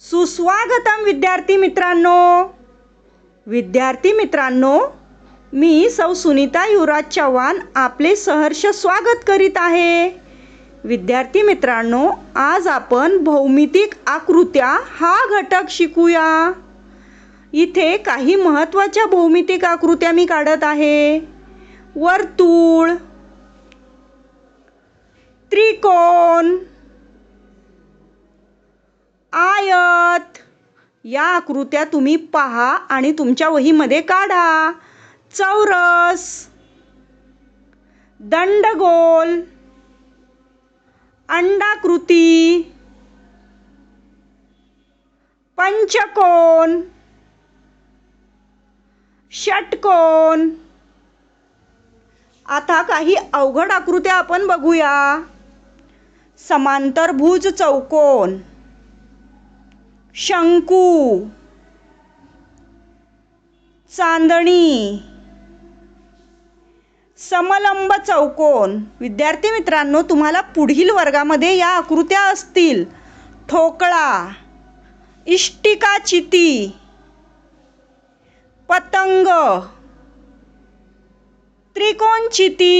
सुस्वागतम विद्यार्थी मित्रांनो. विद्यार्थी मित्रांनो मी सौ सुनीता युवराज चव्हाण आपले सहर्ष स्वागत करीत आहे. विद्यार्थी मित्रांनो आज आपण भौमितिक आकृत्या हा घटक शिकूया. इथे काही महत्त्वाच्या भौमितिक आकृत्या मी काढत आहे. वर्तुळ त्रिकोण आहोत. या आकृत्या तुम्ही पहा आणि तुमच्या वहीमध्ये काढा. चौरस. दंडगोल. अंडाकृती. पंचकोन. षटकोन. आता काही अवघड आकृत्या आपण बघूया. समांतरभुज चौकोन. शंकू चांदणी समलंब चौकोन. विद्यार्थी मित्रांनो तुम्हाला पुढील वर्गामध्ये या आकृत्या असतील. ठोकळा इष्टिका चिती पतंग त्रिकोण चिती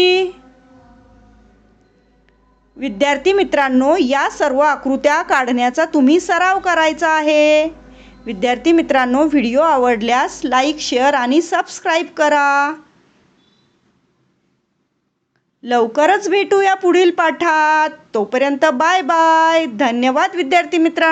विद्यार्थी मित्रांनो या सर्व आकृत्या काढण्याचा तुम्ही सराव करायचा आहे. विद्यार्थी मित्रांनो व्हिडिओ आवडल्यास लाईक शेअर आणि सबस्क्राईब करा. लवकरच भेटूया पुढील पाठात. तोपर्यंत बाय बाय. धन्यवाद विद्यार्थी मित्रांनो.